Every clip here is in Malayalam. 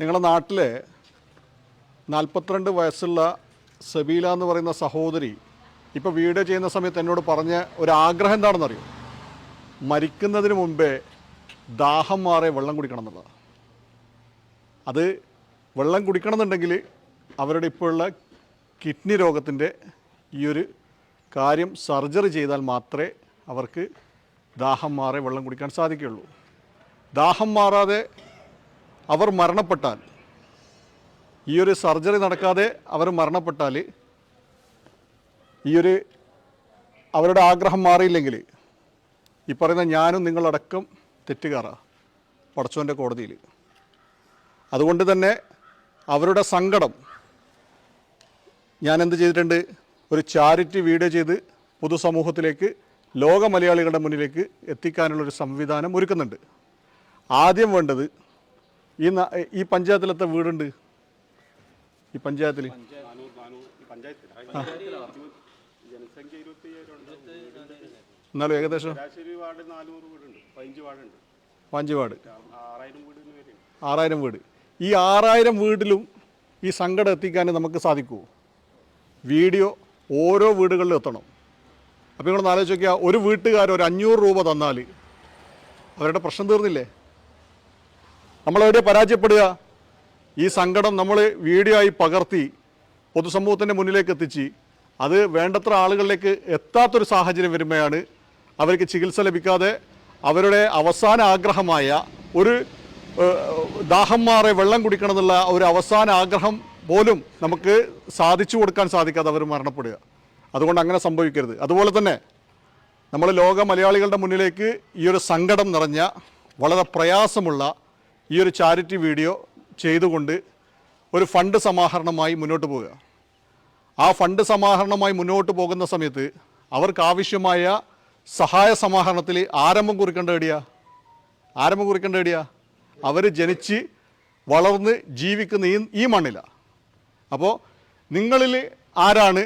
നിങ്ങളുടെ നാട്ടിൽ നാൽപ്പത്തിരണ്ട് വയസ്സുള്ള സബീല എന്ന് പറയുന്ന സഹോദരി ഇപ്പോൾ വീഡിയോ ചെയ്യുന്ന സമയത്ത് എന്നോട് പറഞ്ഞ ഒരു ആഗ്രഹം എന്താണെന്നറിയോ? മരിക്കുന്നതിന് മുമ്പേ ദാഹം മാറെ വെള്ളം കുടിക്കണം എന്നുള്ളതാണ് അത് വെള്ളം കുടിക്കണം എന്നുണ്ടെങ്കിൽ അവരുടെ ഇപ്പോഴുള്ള കിഡ്നി രോഗത്തിന്റെ ഈ ഒരു കാര്യം സർജറി ചെയ്താൽ മാത്രമേ അവർക്ക് ദാഹം മാറെ വെള്ളം കുടിക്കാൻ സാധിക്കുകയുള്ളൂ. ദാഹം മാറാതെ അവർ മരണപ്പെട്ടാൽ. ഈ ഒരു സർജറി നടക്കാതെ അവർ മരണപ്പെട്ടാൽ ഈയൊരു അവരുടെ ആഗ്രഹം മാറിയില്ലെങ്കിൽ ഈ പറയുന്ന ഞാനും നിങ്ങളടക്കം തെറ്റുകാറ പടച്ചോന്റെ കോടതിയിൽ. അതുകൊണ്ട് തന്നെ അവരുടെ സങ്കടം ഞാൻ എന്ത് ചെയ്തിട്ടുണ്ട്? ഒരു ചാരിറ്റി വീഡിയോ ചെയ്ത് പൊതുസമൂഹത്തിലേക്ക് ലോക മലയാളികളുടെ മുന്നിലേക്ക് എത്തിക്കാനുള്ളൊരു സംവിധാനം ഒരുക്കുന്നുണ്ട്. ആദ്യം വേണ്ടത് ഈ ഈ പഞ്ചായത്തിലത്തെ വീടുണ്ട്? ഈ പഞ്ചായത്തിൽ എന്നാലും ഏകദേശം പാഞ്ച് വാർഡ്. ആറായിരം വീട്. ഈ ആറായിരം വീട്ടിലും ഈ സങ്കടം എത്തിക്കാൻ നമുക്ക് സാധിക്കുമോ വീഡിയോ ഓരോ വീടുകളിലും എത്തണം. അപ്പോൾ നിങ്ങളൊന്ന് ആലോചിച്ച് നോക്കിയാൽ ഒരു വീട്ടുകാർ ഒരു അഞ്ഞൂറ് രൂപ തന്നാൽ അവരുടെ പ്രശ്നം തീർന്നില്ലേ? നമ്മളെവിടെ പരാജയപ്പെടുക? ഈ സങ്കടം നമ്മൾ വീഡിയോ ആയി പകർത്തി പൊതുസമൂഹത്തിന്റെ മുന്നിലേക്ക് എത്തിച്ച് അത് വേണ്ടത്ര ആളുകളിലേക്ക് എത്താത്തൊരു സാഹചര്യം വരുമ്പോഴാണ് അവർക്ക് ചികിത്സ ലഭിക്കാതെ അവരുടെ അവസാന ആഗ്രഹമായ ഒരു ദാഹം മാറെ വെള്ളം കുടിക്കണമെന്നുള്ള ഒരു അവസാന ആഗ്രഹം പോലും നമുക്ക് സാധിച്ചു കൊടുക്കാൻ സാധിക്കാതെ അവർ മരണപ്പെടുക. അതുകൊണ്ട് അങ്ങനെ സംഭവിക്കരുത്. അതുപോലെ തന്നെ നമ്മൾ ലോക മലയാളികളുടെ മുന്നിലേക്ക് ഈ ഒരു സങ്കടം നിറഞ്ഞ വളരെ പ്രയാസമുള്ള ഈ ഒരു ചാരിറ്റി വീഡിയോ ചെയ്തുകൊണ്ട് ഒരു ഫണ്ട് സമാഹരണമായി മുന്നോട്ട് പോവുക. ആ ഫണ്ട് സമാഹരണമായി മുന്നോട്ട് പോകുന്ന സമയത്ത് അവർക്ക് ആവശ്യമായ സഹായ സമാഹരണത്തിൽ ആരംഭം കുറിക്കേണ്ട എടിയാ ആരംഭം കുറിക്കേണ്ട എടിയാ അവർ ജനിച്ച് വളർന്ന് ജീവിക്കുന്ന ഈ ഈ മണ്ണിലാണ് അപ്പോൾ നിങ്ങളിൽ ആരാണ്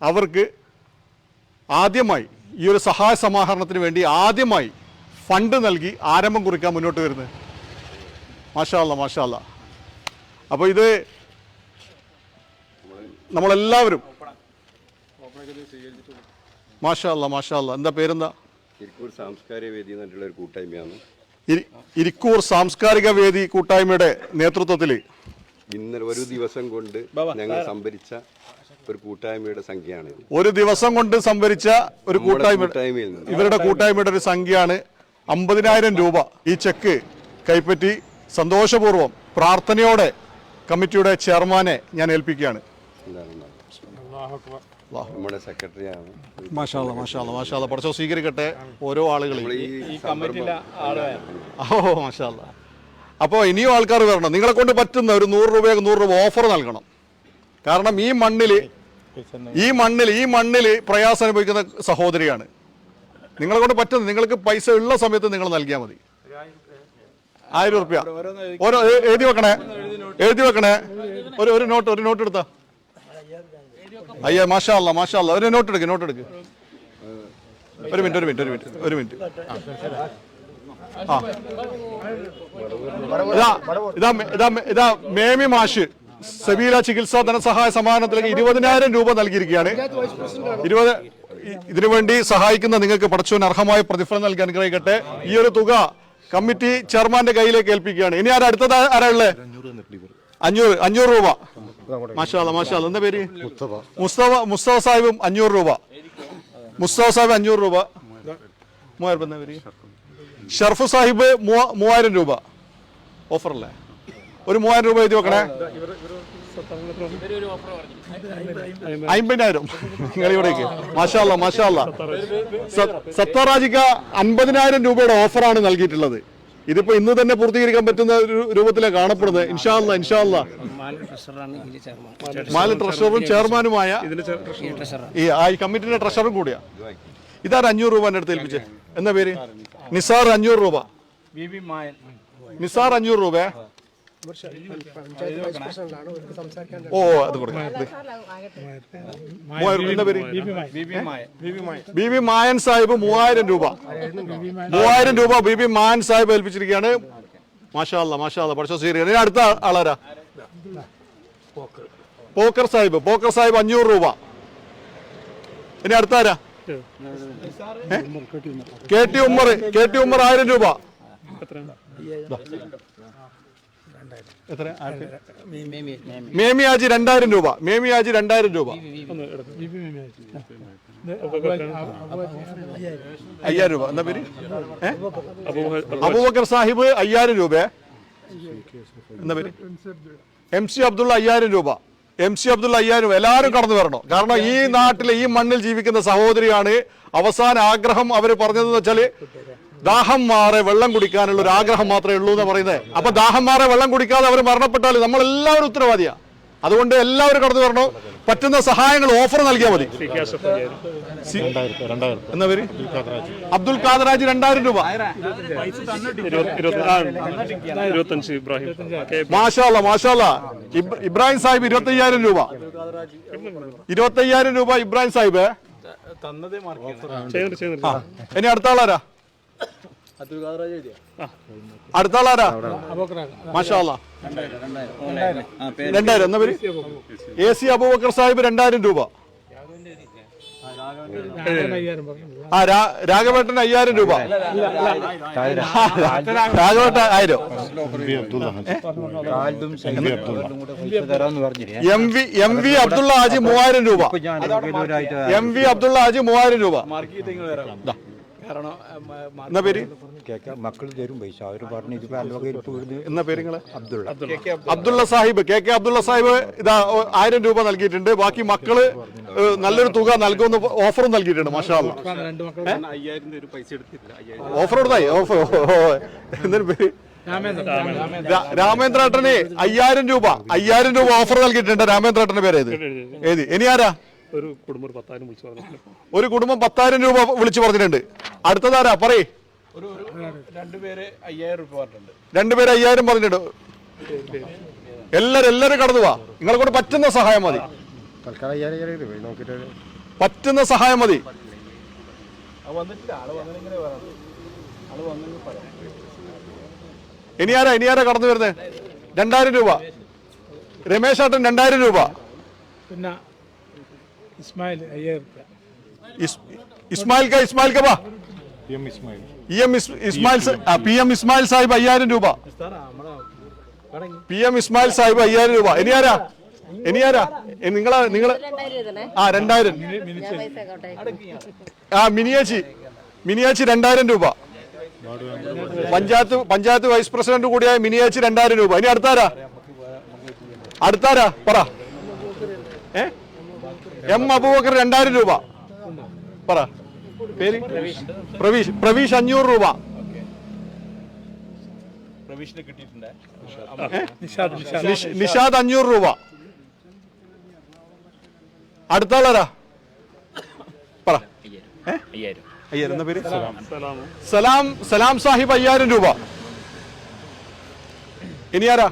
അവർക്ക് ആദ്യമായി ഈ ഒരു സഹായ സമാഹരണത്തിന് വേണ്ടി ആദ്യമായി ഫണ്ട് നൽകി ആരംഭം കുറിക്കാൻ മുന്നോട്ട് വരുന്നത്? മാഷാല്ല മാഷാല്ല അപ്പോൾ ഇത് നമ്മളെല്ലാവരും മാഷാല്ല മാഷാല്ല എന്താ പേരെന്താ? ഇരിക്കൂർ സാംസ്കാരിക വേദി എന്നിട്ടുള്ള ഒരു കൂട്ടായ്മയാണ്. ഇരിക്കൂർ സാംസ്കാരിക വേദി കൂട്ടായ്മയുടെ നേതൃത്വത്തിൽ ഇന്നലെ ഒരു ദിവസം കൊണ്ട് ഞങ്ങൾ സംഭരിച്ച ഒരു കൂട്ടായ്മയുടെ സംഖ്യയാണ് ഒരു ദിവസം കൊണ്ട് സംഭരിച്ച ഒരു കൂട്ടായ്മ ഇവരുടെ കൂട്ടായ്മയുടെ ഒരു സംഖ്യയാണ് അമ്പതിനായിരം രൂപ. ഈ ചെക്ക് കൈപ്പറ്റി സന്തോഷപൂർവം പ്രാർത്ഥനയോടെ കമ്മിറ്റിയുടെ ചെയർമാനെ ഞാൻ ഏൽപ്പിക്കുകയാണ്. നമ്മുടെ സെക്രട്ടറിയാണ്. മാഷാല്ല മാഷാല്ല മാഷാല്ല പഠിച്ചോ സ്വീകരിക്കട്ടെ ഓരോ ആളുകളെയും. ഓ മാഷാല്ല അപ്പോൾ ഇനിയും ആൾക്കാർ വരണം. നിങ്ങളെ കൊണ്ട് പറ്റുന്ന ഒരു നൂറ് രൂപയൊക്കെ നൂറ് രൂപ ഓഫർ നൽകണം. കാരണം ഈ മണ്ണിൽ ഈ മണ്ണിൽ ഈ മണ്ണിൽ പ്രയാസം അനുഭവിക്കുന്ന സഹോദരിയാണ്. നിങ്ങളെ കൊണ്ട് പറ്റുന്നത് നിങ്ങൾക്ക് പൈസ ഉള്ള സമയത്ത് നിങ്ങൾ നൽകിയാൽ മതി. ആയിരം റുപ്യ ഓരോ എഴുതി വെക്കണേ. എഴുതി വെക്കണേ. ഒരു ഒരു നോട്ട് ഒരു നോട്ട് എടുത്താ? അയ്യ മാഷാ അല്ല മാഷാ അല്ല. ഒരു നോട്ട് എടുക്ക് നോട്ട് എടുക്ക്. ഒരു മിനിറ്റ് ഒരു മിനിറ്റ് ഒരു മിനിറ്റ് ഒരു മിനിറ്റ് ആ. ഇതാ ഇതാ ഇതാ ഇതാ മേമി മാഷ്. സബീല ചികിത്സാ ധനസഹായ സമ്മാനത്തിലേക്ക് ഇരുപതിനായിരം രൂപ നൽകിയിരിക്കുകയാണ്. ഇരുപത് ഇതിനുവേണ്ടി സഹായിക്കുന്ന നിങ്ങൾക്ക് പടച്ചോൻ അർഹമായ പ്രതിഫലം നൽകി അനുഗ്രഹിക്കട്ടെ. ഈ ഒരു തുക കമ്മിറ്റി ചെയർമാന്റെ കയ്യിലേക്ക് ഏൽപ്പിക്കുകയാണ്. ഇനി ആരാ അടുത്തത്? ആരാ ഉള്ളത് അഞ്ഞൂറ് അഞ്ഞൂറ് രൂപ. മാഷാല മാഷാല എന്താ പേര്? മുസ്തഫ. മുസ്തഫ സാഹിബും അഞ്ഞൂറ് രൂപ. മുസ്തഫ സാഹിബ് അഞ്ഞൂറ് രൂപ. മൂവായിരം എന്താ പേര്? ഷർഫു സാഹിബ് മൂവായിരം രൂപ. ഓഫറല്ലേ? അല്ലേ ഒരു മൂവായിരം രൂപ എഴുതി വെക്കണേ. അമ്പതിനായിരം നിങ്ങൾ ഇവിടേക്ക്. മാഷാല്ല മാഷാല്ല സത്തറാജിക്ക അൻപതിനായിരം രൂപയുടെ ഓഫറാണ് നൽകിയിട്ടുള്ളത്. ഇതിപ്പോ ഇന്ന് തന്നെ പൂർത്തീകരിക്കാൻ പറ്റുന്ന ഒരു രൂപത്തിലാണ് കാണപ്പെടുന്നത്. ഇൻഷാല്ല ഇൻഷാല്ല മാല ട്രഷറും ചെയർമാനുമായ ഈ കമ്മിറ്റിയുടെ ട്രഷറും കൂടിയാ. ഇതാ അഞ്ഞൂറ് രൂപ എന്റെ അടുത്ത് ഏൽപ്പിച്ചേ? എന്താ പേര്? നിസാർ അഞ്ഞൂറ് രൂപ. നിസാർ അഞ്ഞൂറ് രൂപ? ഓ അത് കൊടുക്കാം. ഇത്. മൂവായിരം രൂപ. എന്താ പേര്. B B Mayan. സാഹിബ് മൂവായിരം രൂപ. മൂവായിരം രൂപ ബി ബി മായൻ സാഹിബ് ഏൽപ്പിച്ചിരിക്കുകയാണ്. മാഷാല്ല മാഷാല്ല പഠിച്ച സീരിയ ഇനി അടുത്ത ആളാരാ? പോക്കർ. സാഹിബ്. പോക്കർ സാഹിബ് അഞ്ഞൂറ് രൂപ. ഇനി അടുത്ത ആരാ? K T Ummer. K T Ummer ആയിരം രൂപ. എത്ര? മേമി ആജി രണ്ടായിരം രൂപ. മേമി ആജി രണ്ടായിരം രൂപ. അയ്യായിരം രൂപ. എന്താ പേര്? അബൂബക്കർ സാഹിബ് അയ്യായിരം രൂപ. എന്താ പേര്? എം സി അബ്ദുള്ള അയ്യായിരം രൂപ. എം സി അബ്ദുള്ള അയ്യായിരം രൂപ. എല്ലാവരും കടന്നു വരണം. കാരണം ഈ നാട്ടിലെ ഈ മണ്ണിൽ ജീവിക്കുന്ന സഹോദരിയാണ് അവസാന ആഗ്രഹം അവർ പറഞ്ഞതെന്ന് വെച്ചാൽ ദാഹം മാറെ വെള്ളം കുടിക്കാനുള്ള ഒരു ആഗ്രഹം മാത്രമേ ഉള്ളൂ എന്ന് പറയുന്നത് അപ്പൊ ദാഹം മാറെ വെള്ളം കുടിക്കാതെ അവർ മരണപ്പെട്ടാൽ നമ്മൾ എല്ലാവരും ഉത്തരവാദിയാ. അതുകൊണ്ട് എല്ലാവരും കടന്നു വരണം. പറ്റുന്ന സഹായങ്ങൾ ഓഫർ നൽകിയാൽ മതി. എന്നാ പേര്? അബ്ദുൽ ഖാദറാജ് രണ്ടായിരം രൂപ. മാഷാല്ല മാഷാല്ല ഇബ്- ഇബ്രാഹിം സാഹിബ് ഇരുപത്തി അയ്യായിരം രൂപ. ഇരുപത്തി അയ്യായിരം രൂപ ഇബ്രാഹിം സാഹിബ്. ഇനി അടുത്ത ആളാരാ? അടുത്ത ആളാരാ മാഷാല്ല രണ്ടായിരം. എന്നാ പേര്? A C Abubakar. സാഹിബ് രണ്ടായിരം രൂപ. ആ രാഘവേട്ടൻ അയ്യായിരം രൂപ. രാഘവേട്ടൻ ആയിരം. M V M V Abdullah. Haji മൂവായിരം രൂപ. എം വി അബ്ദുള്ള ഹാജി മൂവായിരം രൂപ. ദാ. എന്നാ പേര്? മക്കൾ തരും പൈസ. അവർ പറഞ്ഞു ഇതിപ്പോ പോയിരുന്നു എന്നാ പേര് നിങ്ങളെ? അബ്ദുള്ള. സാഹിബ്. കെ കെ അബ്ദുള്ള സാഹിബ് ഇതാ ആയിരം രൂപ നൽകിയിട്ടുണ്ട്. ബാക്കി മക്കൾ നല്ലൊരു തുക നൽകുമെന്ന് ഓഫറും നൽകിയിട്ടുണ്ട് മാഷാ അയ്യായിരം രൂപ പൈസ എടുത്തില്ല അയ്യായിരം ഓഫർ കൊടുത്തായി ഓഫർ എന്തൊരു പേര്? രാമേന്ദ്രേട്ടന് അയ്യായിരം രൂപ. അയ്യായിരം രൂപ ഓഫർ നൽകിയിട്ടുണ്ട്. രാമേന്ദ്രേട്ടന്റെ പേര് ഏത്? ഏത്? ഇനി ആരാ? ഒരു കുടുംബം ഒരു പത്തായിരം വിളിച്ചു പറഞ്ഞിട്ടുണ്ട്. ഒരു കുടുംബം പത്തായിരം രൂപ വിളിച്ചു പറഞ്ഞിട്ടുണ്ട്. അടുത്തതാരാ പറയേ. രണ്ടുപേര് അയ്യായിരം രൂപ പറഞ്ഞിട്ടുണ്ട്. രണ്ടുപേര് അയ്യായിരം പറഞ്ഞിട്ടുണ്ട് എല്ലാരും എല്ലാരും കടന്നു വാ. നിങ്ങളെ കൊണ്ട് പറ്റുന്ന സഹായം മതി. തൽക്കാലം അയ്യായിരം അയ്യായിരം രൂപ നോക്കിയിട്ട് പറ്റുന്ന സഹായം മതി. ഇനി ആരാ ഇനി ആരാ കടന്നു വരുന്നത് രണ്ടായിരം രൂപ. രമേശ് ഏട്ടൻ രണ്ടായിരം രൂപ. പിന്നെ ഇസ്മായിൽ ഇസ്മായിൽ ക ഇസ്മായിൽ കബാ എം ഇസ്മായിൽ. ഇ എം ഇസ്- ഇസ്മായിൽ സ- പി എം ഇസ്മായിൽ സാഹിബ് അയ്യായിരം രൂപ. പി എം ഇസ്മായിൽ സാഹിബ് അയ്യായിരം രൂപ. ഇനി ആരാ? ഇനി ആരാ? നിങ്ങളാ നിങ്ങൾ? ആ രണ്ടായിരം. ആ മിനിയാച്ചി. മിനിയാച്ചി രണ്ടായിരം രൂപ. പഞ്ചായത്ത് പഞ്ചായത്ത് വൈസ് പ്രസിഡന്റ് കൂടിയായ മിനിയാച്ചി രണ്ടായിരം രൂപ. ഇനി അടുത്താരാ? അടുത്താരാ? പറ. ഏ? എം അബൂബക്കർ രണ്ടായിരം രൂപ. പറ. പേര്? പ്രവീഷ്. പ്രവീഷ്. അഞ്ഞൂറ് രൂപ. നിഷാദ് അഞ്ഞൂറ് രൂപ. അടുത്ത ആളാരാ പറ? അയ്യായിരം. എന്താ പേര്? സലാം. സലാം സാഹിബ് അയ്യായിരം രൂപ. ഇനി ആരാ?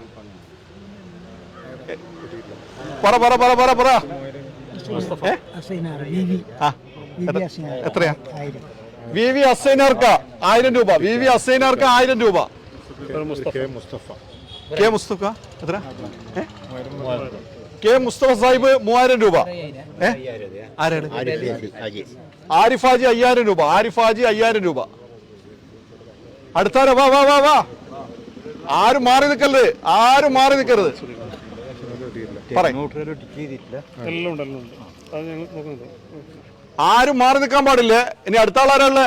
പറ പറ പറ പറ പറ. എത്ര- എത്രയാ? വി വി അസൈനാർക്ക് ആയിരം രൂപ. വി വി അസൈനാർക്ക് ആയിരം രൂപ. കെ മുസ്തഫ. കെ മുസ്തഫ? എത്ര? കെ മുസ്തഫ സാഹിബ് മൂവായിരം രൂപ? ആരാണ്? ആരിഫ് ഹാജി അയ്യായിരം രൂപ. ആരിഫ് ഹാജി അയ്യായിരം രൂപ. അടുത്താര? വാ വാ വാ വാ. ആരും മാറി നിൽക്കരുത്. ആരും മാറി നിൽക്കരുത് പറയ് ചെയ്തിട്ടില്ല എല്ലാം ഉണ്ട് എല്ലാം ഉണ്ട് അത് ഞങ്ങൾ നോക്കുന്നുണ്ട് ആരും മാറി നിൽക്കാൻ പാടില്ലേ. ഇനി അടുത്ത ആളാരല്ലേ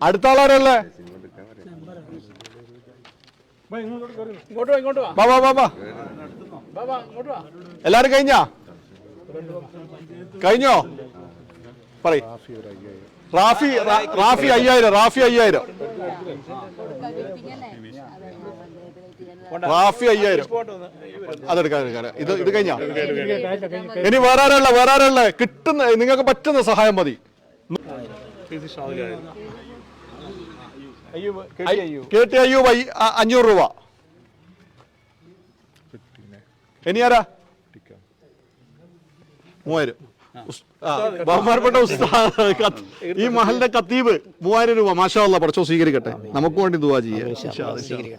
അടുത്ത ആളാരല്ലേ ഇങ്ങോട്ട് വാ ഇങ്ങോട്ട് വാ വാ വാ വാ വാ. വാ വാ ഇങ്ങോട്ട് വാ എല്ലാരും കഴിഞ്ഞാ? കഴിഞ്ഞോ? പറയ്. റാഫി റാഫി അയ്യായിരം റാഫി അയ്യായിരം. റാഫി അയ്യായിരം. അതെടുക്കാൻ എടുക്കാൻ ഇത് ഇത് കഴിഞ്ഞാ? ഇനി വേറെ ആരല്ല വേറെ കിട്ടുന്ന നിങ്ങൾക്ക് പറ്റുന്ന സഹായം മതി. കേട്ടി കെ ടി അയ്യൂബ്. അഞ്ഞൂറ് രൂപ. ഇനി ആരാ? മൂവായിരം. ബഹുമാനപ്പെട്ട ഉസ്താദ് ഈ മഹലിന്റെ കത്തീബ് മൂവായിരം രൂപ മാഷാ അല്ലാ പഠിച്ചോ സ്വീകരിക്കട്ടെ. നമുക്ക് വേണ്ടി ദുവാ ചെയ്യാം ഇൻഷാ അല്ലാ, ഇൻഷാ അല്ലാ.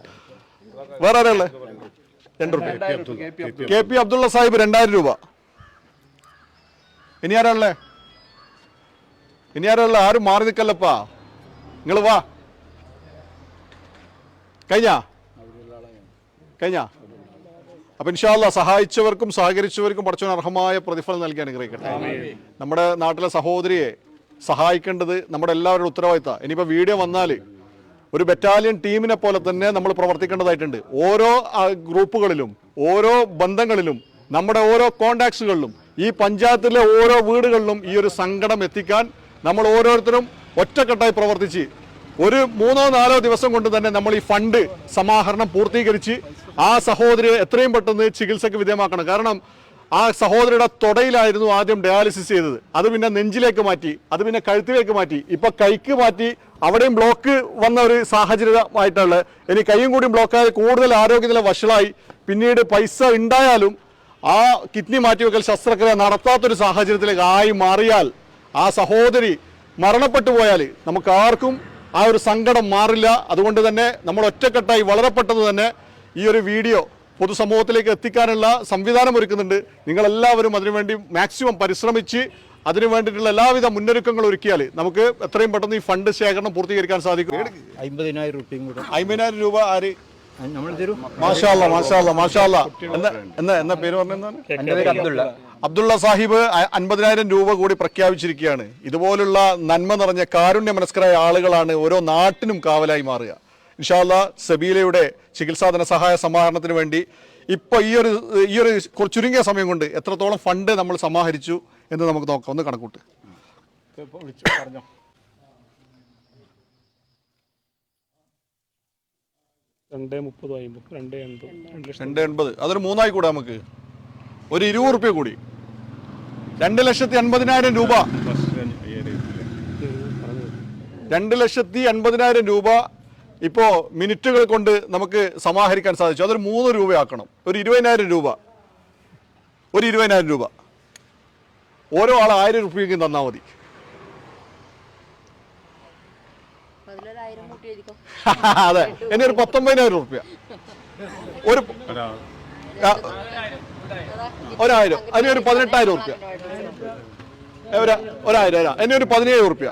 വേറെ ആരാളെ രണ്ട് കെ പി അബ്ദുള്ള സാഹിബ് രണ്ടായിരം രൂപ. ഇനി ആരാളെ ഇനി ആരാളെ ആരും മാറി നിൽക്കല്ലപ്പാ. നിങ്ങൾ വാ. കഴിഞ്ഞാ? കഴിഞ്ഞാ? അപ്പൊ ഇൻഷാല്ല സഹായിച്ചവർക്കും സഹകരിച്ചവർക്കും പഠിച്ചവൻ അർഹമായ പ്രതിഫലം നൽകി അനുഗ്രഹിക്കട്ടെ നമ്മുടെ നാട്ടിലെ സഹോദരിയെ സഹായിക്കേണ്ടത് നമ്മുടെ എല്ലാവരുടെ ഉത്തരവാദിത്തം. ഇനിയിപ്പോ വീഡിയോ വന്നാൽ ഒരു ബറ്റാലിയൻ ടീമിനെ പോലെ തന്നെ നമ്മൾ പ്രവർത്തിക്കേണ്ടതായിട്ടുണ്ട്. ഓരോ ഗ്രൂപ്പുകളിലും ഓരോ ബന്ധങ്ങളിലും നമ്മുടെ ഓരോ കോണ്ടാക്ട്സുകളിലും ഈ പഞ്ചായത്തിലെ ഓരോ വീടുകളിലും ഈ ഒരു സങ്കടം എത്തിക്കാൻ നമ്മൾ ഓരോരുത്തരും ഒറ്റക്കെട്ടായി പ്രവർത്തിച്ച് ഒരു മൂന്നോ നാലോ ദിവസം കൊണ്ട് തന്നെ നമ്മൾ ഈ ഫണ്ട് സമാഹരണം പൂർത്തീകരിച്ച് ആ സഹോദരി എത്രയും പെട്ടെന്ന് ചികിത്സയ്ക്ക് വിധേയമാക്കണം. കാരണം ആ സഹോദരിയുടെ തൊടയിലായിരുന്നു ആദ്യം ഡയാലിസിസ് ചെയ്തത്. അത് പിന്നെ നെഞ്ചിലേക്ക് മാറ്റി അത് പിന്നെ കഴുത്തിലേക്ക് മാറ്റി. ഇപ്പൊ കൈക്ക് മാറ്റി അവിടെയും ബ്ലോക്ക് വന്ന ഒരു സാഹചര്യമായിട്ടുള്ള ഇനി കൈയും കൂടി ബ്ലോക്കായി കൂടുതൽ ആരോഗ്യനില വഷളായി. പിന്നീട് പൈസ ഉണ്ടായാലും ആ കിഡ്നി മാറ്റിവെക്കൽ ശസ്ത്രക്രിയ നടത്താത്തൊരു സാഹചര്യത്തിലേക്ക് ആയി മാറിയാൽ ആ സഹോദരി മരണപ്പെട്ടു പോയാൽ നമുക്ക് ആർക്കും ആ ഒരു സങ്കടം മാറില്ല. അതുകൊണ്ട് തന്നെ നമ്മൾ ഒറ്റക്കെട്ടായി വളരെ പെട്ടെന്ന് തന്നെ ഈ ഒരു വീഡിയോ പൊതുസമൂഹത്തിലേക്ക് എത്തിക്കാനുള്ള സംവിധാനം ഒരുക്കുന്നുണ്ട്. നിങ്ങളെല്ലാവരും അതിനുവേണ്ടി മാക്സിമം പരിശ്രമിച്ച് അതിനു വേണ്ടിയിട്ടുള്ള എല്ലാവിധ മുന്നൊരുക്കങ്ങൾ ഒരുക്കിയാൽ നമുക്ക് എത്രയും പെട്ടെന്ന് ഈ ഫണ്ട് ശേഖരണം പൂർത്തീകരിക്കാൻ സാധിക്കും. അമ്പതിനായിരം രൂപയും കൂടെ. അമ്പതിനായിരം രൂപ ആര്? മാഷാല്ല മാഷാല്ല മാഷാല്ല പേര് അബ്ദുള്ള. അബ്ദുള്ള സാഹിബ് അൻപതിനായിരം രൂപ കൂടി പ്രഖ്യാപിച്ചിരിക്കുകയാണ്. ഇതുപോലുള്ള നന്മ നിറഞ്ഞ കാരുണ്യ മനസ്കരായ ആളുകളാണ് ഓരോ നാട്ടിനും കാവലായി മാറുക. ഇൻഷാല്ല സബീലയുടെ ചികിത്സാ ധനസഹായ സമാഹരണത്തിന് വേണ്ടി ഇപ്പോൾ ഈ ഒരു ഈ ഒരു ചുരുങ്ങിയ സമയം കൊണ്ട് എത്രത്തോളം ഫണ്ട് നമ്മൾ സമാഹരിച്ചു എന്ന് നമുക്ക് നോക്കാം. ഒന്ന് കണക്കൂട്ട്. പറഞ്ഞോ രണ്ട് മുപ്പത് അമ്പത് രണ്ട് എൺപത് രണ്ട് ലക്ഷം. രണ്ട് എൺപത്. അതൊരു മൂന്നായി കൂടെ നമുക്ക്. ഒരു ഇരുപത് റുപ്യ കൂടി. രണ്ട് ലക്ഷത്തി അൻപതിനായിരം രൂപ. രണ്ട് ലക്ഷത്തി അൻപതിനായിരം രൂപ ഇപ്പോൾ മിനിറ്റുകൾ കൊണ്ട് നമുക്ക് സമാഹരിക്കാൻ സാധിച്ചു. അതൊരു മൂന്ന് രൂപയാക്കണം. ഒരു ഇരുപതിനായിരം രൂപ. ഒരു ഇരുപതിനായിരം രൂപ. ഓരോ ആൾ ആയിരം രൂപയ്ക്ക് തന്നാൽ മതി. അതെ. എന്നെ ഒരു പത്തൊമ്പതിനായിരം റുപ്യ. ഒരു ഒരായിരം. അതിന് ഒരു പതിനെട്ടായിരം റുപ്യ. ഒരായിരം ഒരാ എന്നെ ഒരു പതിനേഴ് റുപ്യ.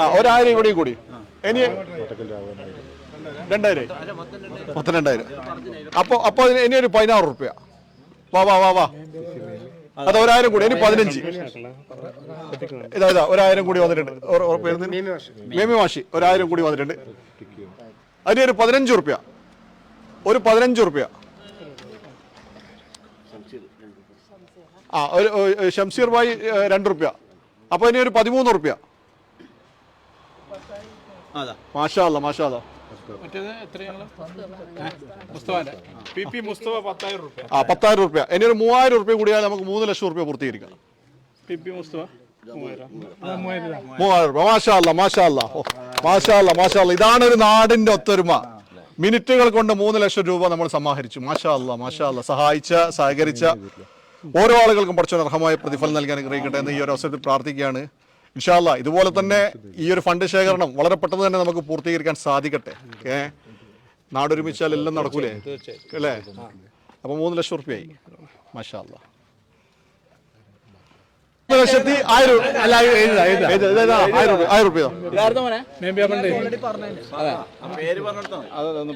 ആ ഒരായിരം ഇവിടെയും കൂടി. ഇനി രണ്ടായിരം. മൊത്തം അപ്പൊ അപ്പൊ അതിന് ഇനി ഒരു പതിനാറ് റുപ്യ വാ വാ വാ വാ. അത് ഒരായിരം കൂടി ഇനി പതിനഞ്ച്. ഇതാ ഇതാ ഒരായിരം കൂടി വന്നിട്ടുണ്ട്? മേമി മാഷി. ഒരായിരം കൂടി വന്നിട്ടുണ്ട്. അതിന് ഒരു പതിനഞ്ച് റുപ്യ ഒരു പതിനഞ്ച് റുപ്യ ആ ഒരു ഷംസീർ ഭായി രണ്ട് റുപ്യ അപ്പൊ ഇനി ഒരു പതിമൂന്ന് റുപ്യ മാഷാ അല്ലാ മാഷാ അല്ലാ മറ്റേത് എത്രയാണ് മുസ്തഫാന്റെ പി പി മുസ്തഫ പത്തായിരം റുപ്യ. ആ പത്തായിരം റുപ്യ. ഇനി ഒരു മൂവായിരം റുപ്യ കൂടിയാൽ നമുക്ക് മൂന്ന് ലക്ഷം റുപ്യ പൂർത്തീകരിക്കണം മൂവായിരം. റുപ്യ രൂപ. മാഷാ മാഷാല്ല മാഷാ അല്ലാ. മാഷാ അല്ലാ ഇതാണ് ഒരു നാടിന്റെ ഒത്തൊരുമ. മിനിറ്റുകൾ കൊണ്ട് മൂന്ന് ലക്ഷം രൂപ നമ്മൾ സമാഹരിച്ചു. മാഷാല്ല മാഷാല്ല സഹായിച്ച സഹകരിച്ച ഓരോ ആളുകൾക്കും പഠിച്ച അർഹമായ പ്രതിഫലം നൽകാൻ അനുഗ്രഹിക്കട്ടെ എന്ന് ഈ ഒരു അവസരത്തിൽ പ്രാർത്ഥിക്കുകയാണ്. ഇൻഷാല്ല ഇതുപോലെ തന്നെ ഈ ഒരു ഫണ്ട് ശേഖരണം വളരെ പെട്ടെന്ന് തന്നെ നമുക്ക് പൂർത്തീകരിക്കാൻ സാധിക്കട്ടെ. ഏ? നാടൊരുമിച്ചാൽ എല്ലാം നടക്കൂലേ? അല്ലേ? അപ്പൊ മൂന്ന് ലക്ഷം റുപ്യായി മാഷാ അല്ലാ മൂന്ന് ലക്ഷത്തി ആയിരം അല്ല അതൊന്ന്